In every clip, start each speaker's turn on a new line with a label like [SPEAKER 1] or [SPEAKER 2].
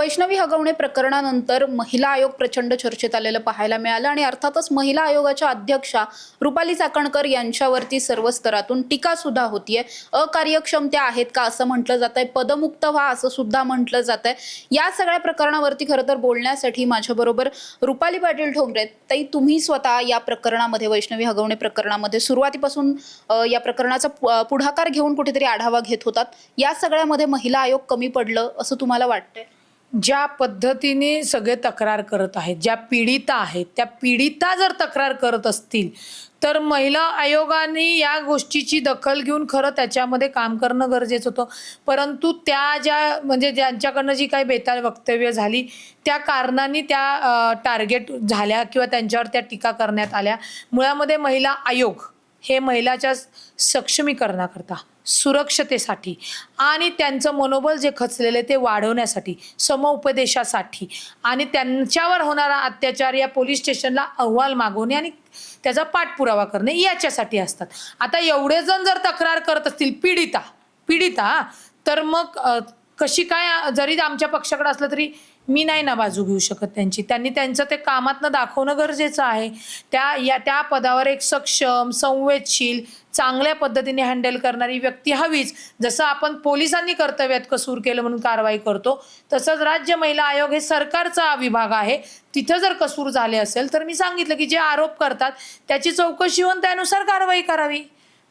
[SPEAKER 1] वैष्णवी हगवणे प्रकरणानंतर महिला आयोग प्रचंड चर्चेत आलेलं पाहायला मिळालं आणि अर्थातच महिला आयोगाच्या अध्यक्षा रुपाली चाकणकर यांच्यावरती सर्व स्तरातून टीका सुद्धा होतीये. अकार्यक्षमत्या आहेत का असं म्हटलं जात आहे पदमुक्त व्हा असं सुद्धा म्हटलं जात आहे या सगळ्या प्रकरणावरती खरं तर बोलण्यासाठी माझ्याबरोबर रुपाली पाटील ठोंबरे. ताई तुम्ही स्वतः या प्रकरणामध्ये वैष्णवी हगवणे प्रकरणामध्ये सुरुवातीपासून या प्रकरणाचा पुढाकार घेऊन कुठेतरी आढावा घेत होतात. या सगळ्यामध्ये महिला आयोग कमी पडलं असं तुम्हाला वाटतंय?
[SPEAKER 2] ज्या पद्धतीने सगळे तक्रार करत आहेत ज्या पीडिता आहेत त्या पीडिता जर तक्रार करत असतील तर महिला आयोगाने या गोष्टीची दखल घेऊन खरं त्याच्यामध्ये काम करणं गरजेचं होतं. परंतु त्या ज्या म्हणजे ज्यांच्याकडनं जी काही बेताल वक्तव्य झाली त्या कारणाने त्या टार्गेट झाल्या किंवा त्यांच्यावर त्या टीका करण्यात आल्या. मुळामध्ये महिला आयोग हे महिलाच्या सक्षमीकरणाकरता सुरक्षतेसाठी आणि त्यांचं मनोबल जे खचलेलं आहे ते वाढवण्यासाठी समउपदेशासाठी आणि त्यांच्यावर होणारा अत्याचार या पोलीस स्टेशनला अहवाल मागवणे आणि त्याचा पाठपुरावा करणे याच्यासाठी असतात. आता एवढे जण जर तक्रार करत असतील पीडिता पीडिता तर मग कशी काय जरी आमच्या पक्षाकडे असलं तरी मी नाही ना बाजू घेऊ शकत त्यांची. त्यांनी त्यांचं ते कामातनं दाखवणं गरजेचं आहे. त्या या त्या पदावर एक सक्षम संवेदशील चांगल्या पद्धतीने हँडल करणारी व्यक्ती हवीच. जसं आपण पोलिसांनी कर्तव्यात कसूर केलं म्हणून कारवाई करतो तसंच राज्य महिला आयोग हे सरकारचा विभाग आहे. तिथं जर कसूर झाले असेल तर मी सांगितलं की जे आरोप करतात त्याची चौकशी होऊन त्यानुसार कारवाई करावी.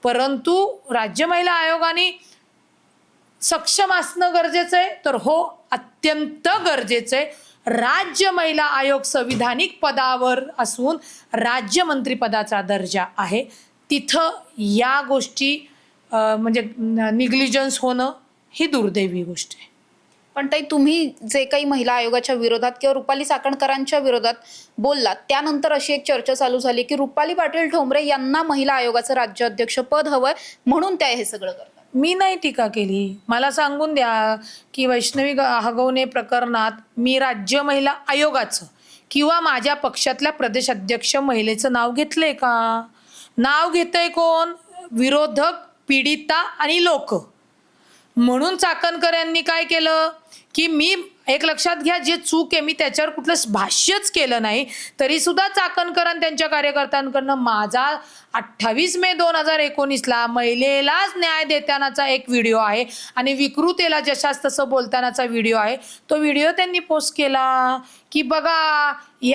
[SPEAKER 2] परंतु राज्य महिला आयोगाने सक्षम असणं गरजेचं आहे. तर हो अत्यंत गरजेचं आहे. राज्य महिला आयोग संविधानिक पदावर असून राज्यमंत्रीपदाचा दर्जा आहे. तिथं या गोष्टी म्हणजे निग्लिजन्स होणं ही दुर्दैवी गोष्ट आहे.
[SPEAKER 1] पण ताई तुम्ही जे काही महिला आयोगाच्या विरोधात किंवा रुपाली साकणकरांच्या विरोधात बोललात त्यानंतर अशी एक चर्चा चालू झाली की रुपाली पाटील ठोंबरे यांना महिला आयोगाचं राज्य अध्यक्षपद हवंय म्हणून त्या हे सगळं करतात.
[SPEAKER 2] मी नाही टीका केली. मला सांगून द्या की वैष्णवी ग- हगवणे प्रकरणात मी राज्य महिला आयोगाचं किंवा माझ्या पक्षातल्या प्रदेश अध्यक्ष महिलेचं नाव घेतलंय का? नाव घेतंय कोण? विरोधक पीडिता आणि लोक. म्हणून चाकणकर यांनी काय केलं? की मी एक लक्षात घ्या जे चूक आहे मी त्याच्यावर कुठलं भाष्यच केलं नाही. तरी सुद्धा चाकणकरांनी त्यांच्या कार्यकर्त्यांकडनं माझा अठ्ठावीस मे दोन हजार एकोणीसला महिलेलाच न्याय देतानाचा एक व्हिडिओ आहे आणि विकृतेला जशास तसं बोलतानाचा व्हिडिओ आहे. तो व्हिडिओ त्यांनी पोस्ट केला की बघा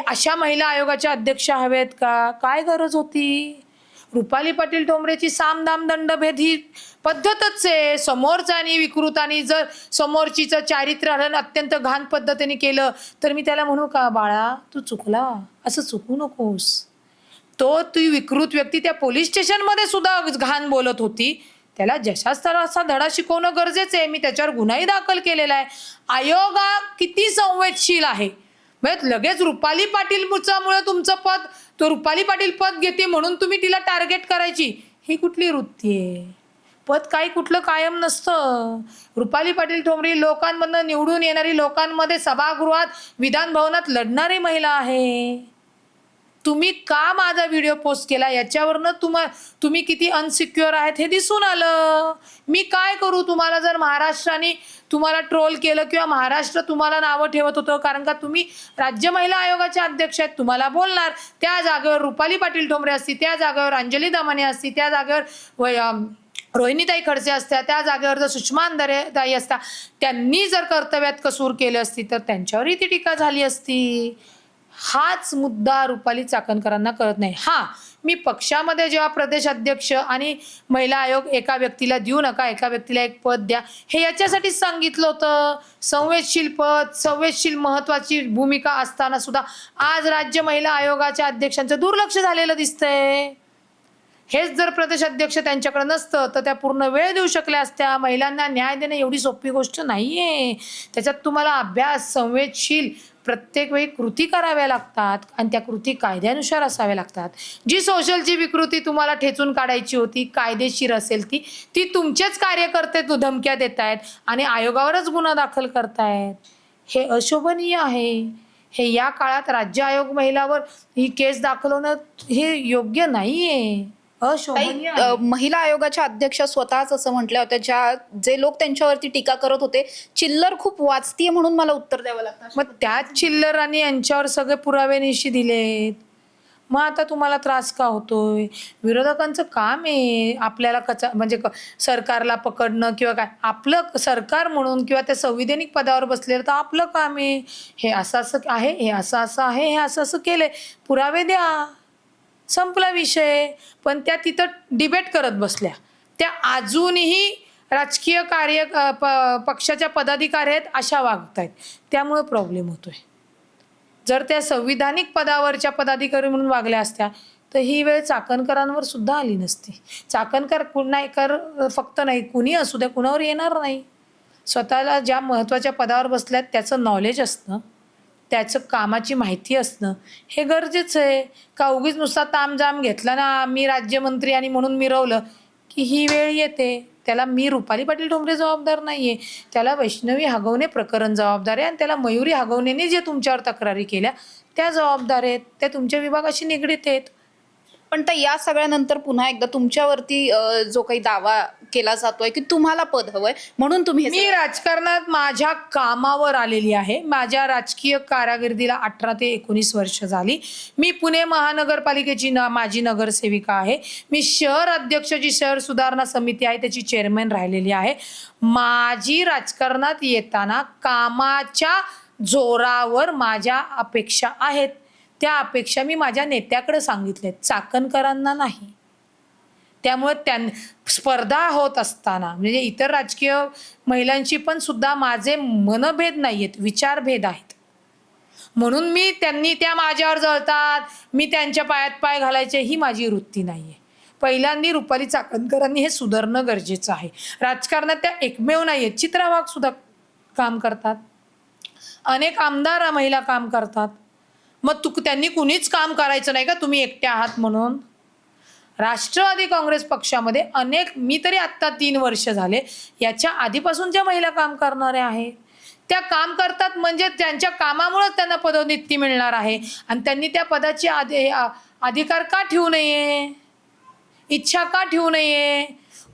[SPEAKER 2] अशा महिला आयोगाच्या अध्यक्ष हवेत का? काय गरज होती? रुपाली पाटील ठोंबरेची सामदाम दंडभेद ही पद्धतच आहे. समोरच्यानी विकृतानी जर समोरचीचं चारित्र्य हरण अत्यंत घाण पद्धतीने केलं तर मी त्याला म्हणू का बाळा तू चुकला. असं चुकू नकोस. तो ती विकृत व्यक्ती त्या पोलीस स्टेशनमध्ये सुद्धा घाण बोलत होती. त्याला जशाच तर असा धडा शिकवणं गरजेचं आहे. मी त्याच्यावर गुन्हाही दाखल केलेला आहे. आयोग हा किती संवेदशील आहे. म्हणजे लगेच रुपाली पाटील मुळे तुमचं पद तो रुपाली पाटील पद घेते म्हणून तुम्ही तिला टार्गेट करायची. ही कुठली वृत्ती आहे? पद काही कुठलं कायम नसतं. रुपाली पाटील ठोंबरी लोकांमधनं निवडून येणारी लोकांमध्ये सभागृहात विधान भवनात लढणारी महिला आहे. तुम्ही का माझा व्हिडिओ पोस्ट केला? याच्यावरनं तुम्हा तुम्ही किती अनसिक्युअर आहेत हे दिसून आलं. मी काय करू? तुम्हाला जर महाराष्ट्राने तुम्हाला ट्रोल केलं किंवा महाराष्ट्र तुम्हाला नावं ठेवत होतं कारण का तुम्ही राज्य महिला आयोगाचे अध्यक्ष आहेत तुम्हाला बोलणार. त्या जागेवर रुपाली पाटील ठोंबरे असती त्या जागेवर अंजली दमाने असती त्या जागेवर रोहिणीताई खडसे असत्या त्या जागेवर जर सुषमा अंधारे ताई असता त्यांनी जर कर्तव्यात कसूर केले असती तर त्यांच्यावरही ती टीका झाली असती. हाच मुद्दा रुपाली चाकणकरांना कळत नाही. हा मी पक्षामध्ये जेव्हा प्रदेश अध्यक्ष आणि महिला आयोग एका व्यक्तीला देऊ नका एका व्यक्तीला एक पद द्या हे याच्यासाठी सांगितलं होतं. संवेदशील पद संवेदशील महत्वाची भूमिका असताना सुद्धा आज राज्य महिला आयोगाच्या अध्यक्षांचं दुर्लक्ष झालेलं दिसतंय. हेच जर प्रदेश अध्यक्ष त्यांच्याकडे नसतं तर त्या पूर्ण वेळ देऊ शकल्या असत्या. महिलांना न्याय देणं एवढी सोपी गोष्ट नाहीये. त्याच्यात तुम्हाला अभ्यास संवेदशील प्रत्येक वेळी कृती कराव्या लागतात आणि त्या कृती कायद्यानुसार असाव्या लागतात. जी सोशलची विकृती तुम्हाला ठेचून काढायची होती कायदेशीर असेल ती ती तुमचेच कार्यकर्ते तू धमक्या देत आहेत आणि आयोगावरच गुन्हा दाखल करतायत. हे अशोभनीय आहे. हे या काळात राज्य आयोग महिलावर ही केस दाखल होणं हे योग्य नाही आहे
[SPEAKER 1] ताई,
[SPEAKER 2] आहे.
[SPEAKER 1] अ, महिला आयोगाच्या अध्यक्षा स्वतःच असं म्हटल्या होत्या ज्या जे लोक त्यांच्यावरती टीका करत होते चिल्लर खूप वाचतीये म्हणून मला उत्तर द्यावं लागतं.
[SPEAKER 2] मग त्याच चिल्लरांनी यांच्यावर सगळे पुरावे निशी दिलेत मग आता तुम्हाला त्रास का होतोय? विरोधकांचं काम आहे. आपल्याला कचा म्हणजे क- सरकारला पकडणं किंवा काय आपलं सरकार म्हणून किंवा त्या संविधानिक पदावर बसलेलं तर आपलं काम आहे. हे असं असं आहे हे असं असं आहे हे असं असं केलंय. पुरावे द्या. संपला विषय. पण त्या तिथं डिबेट करत बसल्या. त्या अजूनही राजकीय कार्य प- पक्षाच्या पदाधिकारी आहेत अशा वागत आहेत त्यामुळं प्रॉब्लेम होतोय. जर त्या संविधानिक पदावरच्या पदाधिकारी म्हणून वागल्या असत्या तर ही वेळ चाकणकरांवर सुद्धा आली नसती. चाकणकर कुणाकर फक्त नाही कुणी असू द्या कुणावर येणार नाही. स्वतःला ज्या महत्त्वाच्या पदावर बसल्यात त्याचं नॉलेज असतं. त्याचं कामाची माहिती असणं हे गरजेचं आहे. का उगीच नुसता तामजाम घेतला ना मी राज्यमंत्री आणि म्हणून मिरवलं की ही वेळ येते. त्याला मी रुपाली पाटील ठोंबरे जबाबदार नाही आहे त्याला वैष्णवी हगवणे प्रकरण जबाबदार आहे आणि त्याला मयुरी हगवणेने जे तुमच्यावर तक्रारी केल्या त्या जबाबदार आहेत. त्या तुमच्या विभागाशी निगडीत आहेत.
[SPEAKER 1] पण ताई या सगळ्यानंतर पुन्हा एकदा तुमच्यावरती अ, जो काही दावा केला जातोय की तुम्हाला पद हवंय म्हणून तुम्ही हे
[SPEAKER 2] मी राजकारणात माझ्या कामावर आलेली आहे. माझ्या राजकीय कारागिर्दीला अठरा ते एकोणीस वर्ष झाली. मी पुणे महानगरपालिकेची न माझी नगरसेविका आहे. मी शहर अध्यक्ष जी शहर सुधारणा समिती आहे त्याची चेअरमॅन राहिलेली आहे. माझी राजकारणात येताना कामाच्या जोरावर माझ्या अपेक्षा आहेत. त्या अपेक्षा मी माझ्या नेत्याकडे सांगितल्यात चाकणकरांना नाही. त्यामुळे त्यां स्पर्धा होत असताना म्हणजे इतर राजकीय महिलांशी पण सुद्धा माझे मनभेद नाही आहेत विचारभेद आहेत. म्हणून मी त्यांनी त्या माझ्यावर जळतात मी त्यांच्या पायात पाय घालायचे ही माझी वृत्ती नाही आहे पहिल्यांदी रुपाली चाकणकरांनी हे सुधारणं गरजेचं आहे. राजकारणात त्या एकमेव नाही आहेत चित्रा सुद्धा काम करतात. अनेक आमदार महिला काम करतात. मग तू त्यांनी कुणीच काम करायचं नाही का? तुम्ही एकट्या आहात म्हणून. राष्ट्रवादी काँग्रेस पक्षामध्ये अनेक मी तरी आत्ता तीन वर्ष झाले याच्या आधीपासून ज्या महिला काम करणाऱ्या आहेत त्या काम करतात म्हणजे त्यांच्या कामामुळेच त्यांना पदोन्नती मिळणार आहे. आणि त्यांनी त्या पदाची आधी अधिकार का ठेवू नये? इच्छा का ठेवू नये?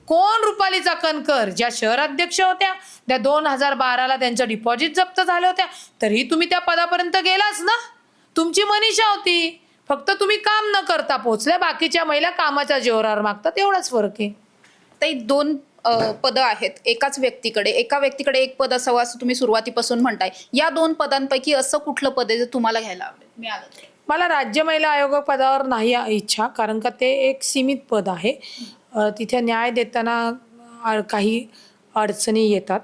[SPEAKER 2] कोण रुपाली चाकणकर ज्या शहर अध्यक्ष होत्या त्या दोन हजार बाराला त्यांच्या डिपॉझिट जप्त झाल्या होत्या तरी तुम्ही त्या पदापर्यंत गेलाच ना? तुमची मनीषा होती. फक्त तुम्ही काम न करता पोचल्या बाकीच्या महिला कामाच्या जोरावर मागतात एवढाच फरक आहे.
[SPEAKER 1] ताई दोन पदं आहेत एकाच व्यक्तीकडे एका व्यक्तीकडे एक पद असावं असं तुम्ही सुरुवातीपासून म्हणताय. या दोन पदांपैकी असं कुठलं पद आहे जे तुम्हाला घ्यायला आवडेल? मिळालं.
[SPEAKER 2] मला राज्य महिला आयोग पदावर नाही इच्छा कारण का ते एक सीमित पद आहे. तिथे न्याय देताना काही अडचणी येतात.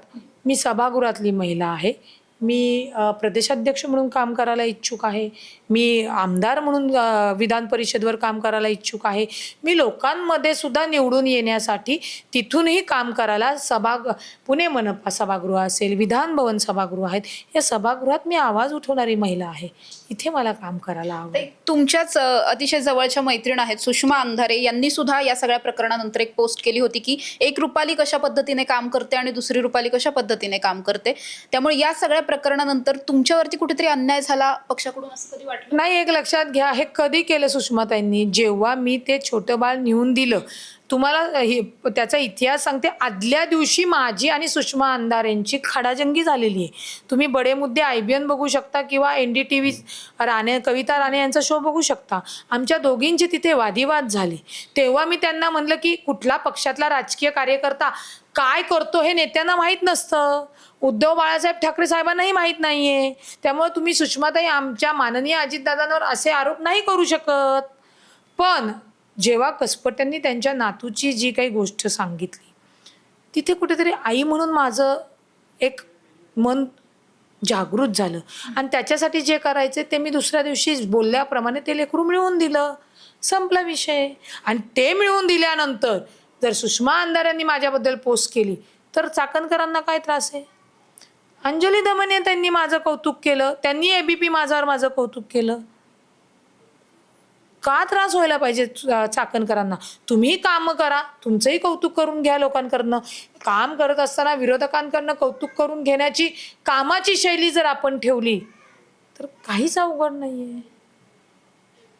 [SPEAKER 2] मी सभागृहातली महिला आहे. मी प्रदेशाध्यक्ष म्हणून काम करायला इच्छुक आहे. मी आमदार म्हणून विधान परिषदवर काम करायला इच्छुक आहे. मी लोकांमध्ये सुद्धा निवडून येण्यासाठी तिथूनही काम करायला सभा पुणे मनपा सभागृह असेल विधान भवन सभागृह आहेत या सभागृहात मी आवाज उठवणारी महिला आहे. इथे मला काम करायला आवडेल.
[SPEAKER 1] तुमच्याच अतिशय जवळच्या मैत्रीण आहेत सुषमा अंधारे यांनी सुद्धा या सगळ्या प्रकरणानंतर एक पोस्ट केली होती की एक रुपाली कशा पद्धतीने काम करते आणि दुसरी रुपाली कशा पद्धतीने काम करते? त्यामुळे या सगळ्या प्रकरणानंतर तुमच्यावरती कुठेतरी अन्याय झाला पक्षाकडून असं कधी वाटलं?
[SPEAKER 2] नाही एक लक्षात घ्या. हे कधी केलं सुषमाताईंनी? जेव्हा मी ते छोटं बाळ नेऊन दिलं तुम्हाला हे त्याचा इतिहास सांगते. आदल्या दिवशी माझी आणि सुषमा अंधारेंची खडाजंगी झालेली आहे. तुम्ही बडे मुद्दे आय बी एन बघू शकता किंवा N D T V Rane Kavita Rane यांचा शो बघू शकता. आमच्या दोघींचे तिथे वादिवाद झाले. तेव्हा मी त्यांना म्हणलं की कुठला पक्षातला राजकीय कार्यकर्ता काय करतो हे नेत्यांना माहीत नसतं. उद्धव बाळासाहेब ठाकरे साहेबांनाही माहीत नाहीये. त्यामुळे तुम्ही सुषमाताई आमच्या माननीय अजितदादांवर असे आरोप नाही करू शकत. पण जेव्हा कसपट्यांनी त्यांच्या नातूची जी काही गोष्ट सांगितली तिथे कुठेतरी आई म्हणून माझं एक मन जागृत झालं. आणि त्याच्यासाठी जे करायचे ते मी दुसऱ्या दिवशी बोलल्याप्रमाणे ते लेकरू मिळवून दिलं. संपला विषय. आणि ते मिळवून दिल्यानंतर जर सुषमा अंधाऱ्यांनी माझ्याबद्दल पोस्ट केली तर चाकणकरांना काय त्रास आहे? अंजली दमने त्यांनी माझं कौतुक केलं. त्यांनी एबीपी माझ्यावर माझं कौतुक केलं. का त्रास व्हायला पाहिजे चाकणकरांना? तुम्ही काम करा. तुमचंही कौतुक करून घ्या लोकांकडनं. काम करत असताना विरोधकांकडनं कौतुक करून घेण्याची कामाची शैली जर आपण ठेवली तर काहीच अवघड नाहीये.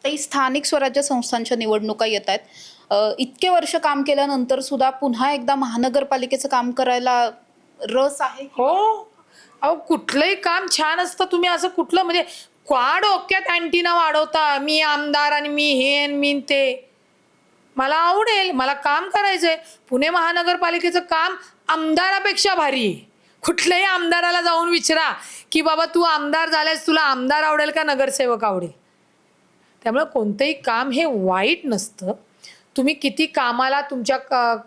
[SPEAKER 1] ताई स्थानिक स्वराज्य संस्थांच्या निवडणुका येत आहेत इतके वर्ष काम केल्यानंतर सुद्धा पुन्हा एकदा महानगरपालिकेचं काम करायला रस आहे?
[SPEAKER 2] हो. अहो कुठलंही काम छान असतं तुम्ही असं कुठलं म्हणजे क्वा डोक्यात अँटीना वाढवता. मी आमदार आणि मी हे मी ते. मला आवडेल मला काम करायचंय. पुणे महानगरपालिकेचं काम आमदारापेक्षा भारी. आहे कुठल्याही आमदाराला जाऊन विचारा की बाबा तू आमदार झाल्यास तुला आमदार आवडेल का नगरसेवक आवडेल? त्यामुळे कोणतंही काम हे वाईट नसतं. तुम्ही किती कामाला तुमच्या क-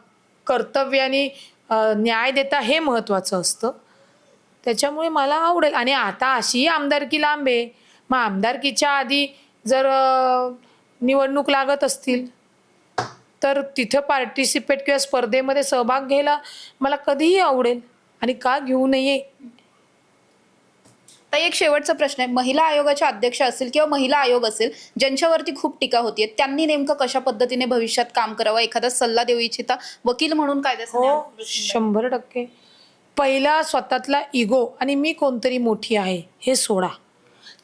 [SPEAKER 2] कर्तव्याने न्याय देता हे महत्त्वाचं असतं. त्याच्यामुळे मला आवडेल. आणि आता अशीही आमदारकी लांब आहे. मग आमदारकीच्या आधी जर निवडणूक लागत असतील तर तिथं पार्टिसिपेट किंवा स्पर्धेमध्ये सहभाग घ्यायला मला कधीही आवडेल आणि का घेऊ नये?
[SPEAKER 1] तर एक शेवटचा प्रश्न आहे. महिला आयोगाच्या अध्यक्ष असतील किंवा महिला आयोग असेल ज्यांच्यावरती खूप टीका होतीये त्यांनी नेमकं कशा पद्धतीने भविष्यात काम करावं? एखादा सल्ला देऊ इच्छिता? वकील म्हणून कायद्याचा
[SPEAKER 2] हो
[SPEAKER 1] न्याय-
[SPEAKER 2] शंभर टक्के. पहिला स्वतःतला इगो आणि मी कोणतरी मोठी आहे हे सोडा.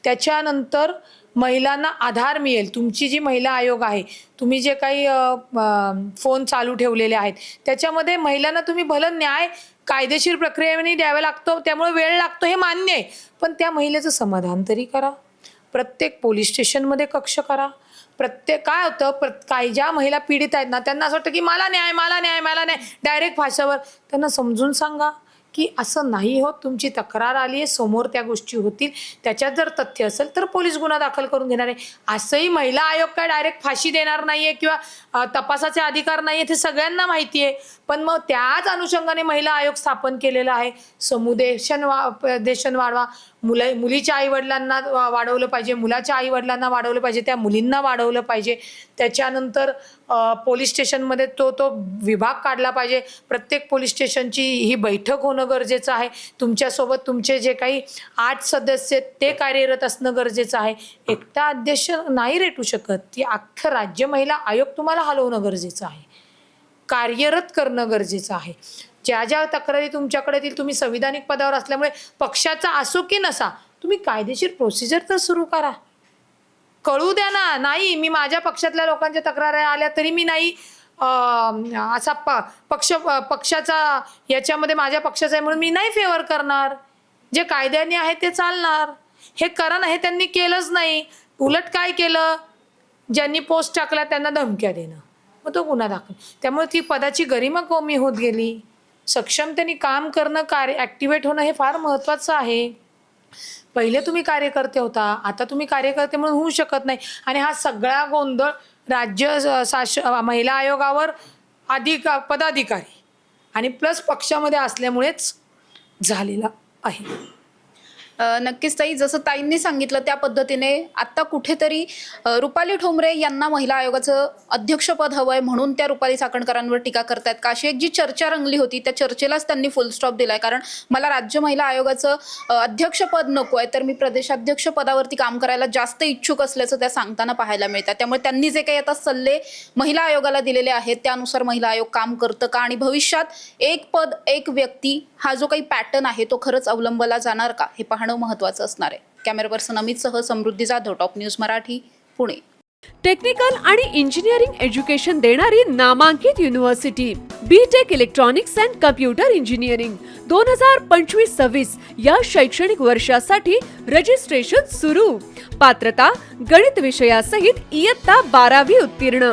[SPEAKER 2] त्याच्यानंतर महिलांना आधार मिळेल. तुमची जी महिला आयोग आहे तुम्ही जे काही फोन चालू ठेवलेले आहेत त्याच्यामध्ये महिलांना तुम्ही भलं न्याय कायदेशीर प्रक्रियेने द्यावा लागतो त्यामुळे वेळ लागतो हे मान्य आहे. पण त्या महिलेचं समाधान तरी करा. प्रत्येक पोलीस स्टेशनमध्ये कक्ष करा. प्रत्येक काय होतं प्र काही ज्या महिला पीडित आहेत ना त्यांना असं वाटतं की मला न्याय मला न्याय मला न्याय डायरेक्ट भाषेवर त्यांना समजून सांगा. की असं नाही होत तुमची तक्रार आली आहे समोर त्या गोष्टी होतील त्याच्यात जर तथ्य असेल तर पोलीस गुन्हा दाखल करून घेणार आहे. असंही महिला आयोग काय डायरेक्ट फाशी देणार नाही आहे किंवा तपासाचे अधिकार नाही आहेत हे सगळ्यांना माहिती आहे. पण मग त्याच अनुषंगाने महिला आयोग स्थापन केलेला आहे. समुदेशन वा देशन वाढवा. मुलं मुलीच्या आईवडिलांना वाढवलं पाहिजे मुलाच्या आईवडिलांना वाढवलं पाहिजे त्या मुलींना वाढवलं पाहिजे. त्याच्यानंतर पोलीस स्टेशनमध्ये तो तो विभाग काढला पाहिजे. प्रत्येक पोलीस स्टेशनची ही बैठक होणं गरजेचं आहे. तुमच्यासोबत तुमचे जे काही आठ सदस्य आहेत ते कार्यरत असणं गरजेचं आहे. एकटा अध्यक्ष नाही रेटू शकत. ती अख्खं राज्य महिला आयोग तुम्हाला हलवणं गरजेचं आहे. कार्यरत करणं गरजेचं आहे. ज्या ज्या तक्रारी तुमच्याकडे येतील तुम्ही संविधानिक पदावर असल्यामुळे पक्षाचा असो की नसा तुम्ही कायदेशीर प्रोसिजर तर सुरू करा. कळू द्या ना नाही मी माझ्या पक्षातल्या लोकांच्या तक्रारी आल्या तरी मी नाही असा प पक्ष पक्षाचा याच्यामध्ये माझ्या पक्षाचा आहे म्हणून मी नाही फेवर करणार. जे कायद्याने आहे ते चालणार. हे करा ना हे त्यांनी केलंच नाही. उलट काय केलं? ज्यांनी पोस्ट टाकला त्यांना धमक्या देणं. मग तो गुन्हा दाखल. त्यामुळे ती पदाची गरिमा कमी होत गेली. सक्षमतेने काम करणं कार्य ॲक्टिवेट होणं हे फार महत्त्वाचं आहे. पहिले तुम्ही कार्यकर्ते होता आता तुम्ही कार्यकर्ते म्हणून होऊ शकत नाही. आणि हा सगळा गोंधळ राज्य शास महिला आयोगावर अधिक पदाधिकारी आणि प्लस पक्षामध्ये असल्यामुळेच झालेला आहे.
[SPEAKER 1] नक्कीच ताई जसं ताईंनी सांगितलं त्या पद्धतीने आता कुठेतरी रुपाली ठोंबरे यांना महिला आयोगाचं अध्यक्षपद हवं आहे म्हणून त्या रुपाली चाकणकरांवर टीका करतायत का? अशी एक जी चर्चा रंगली होती त्या चर्चेलाच त्यांनी फुल स्टॉप दिलाय. कारण मला राज्य महिला आयोगाचं अध्यक्षपद नको आहे तर मी प्रदेशाध्यक्ष पदावरती काम करायला जास्त इच्छुक असल्याचं त्या सांगताना पाहायला मिळतात त्यामुळे त्यांनी जे काही आता सल्ले महिला आयोगाला दिलेले आहेत त्यानुसार महिला आयोग काम करतं का? आणि भविष्यात एक पद एक व्यक्ती हा जो काही पॅटर्न आहे तो खरंच अवलंबला जाणार का? हे पाहणं महत्त्वाचं असणार आहे. Camera person अमितसह Samruddhi Jadhav top news Marathi Pune.
[SPEAKER 3] Technical आणि इंजिनिअरिंग एज्युकेशन देणारी नामांकित university B tech electronics and computer engineering दोन हजार पंचवीस सव्वीस या शैक्षणिक वर्षासाठी रजिस्ट्रेशन सुरू. पात्रता गणित विषयासहित इयत्ता बारावी उत्तीर्ण.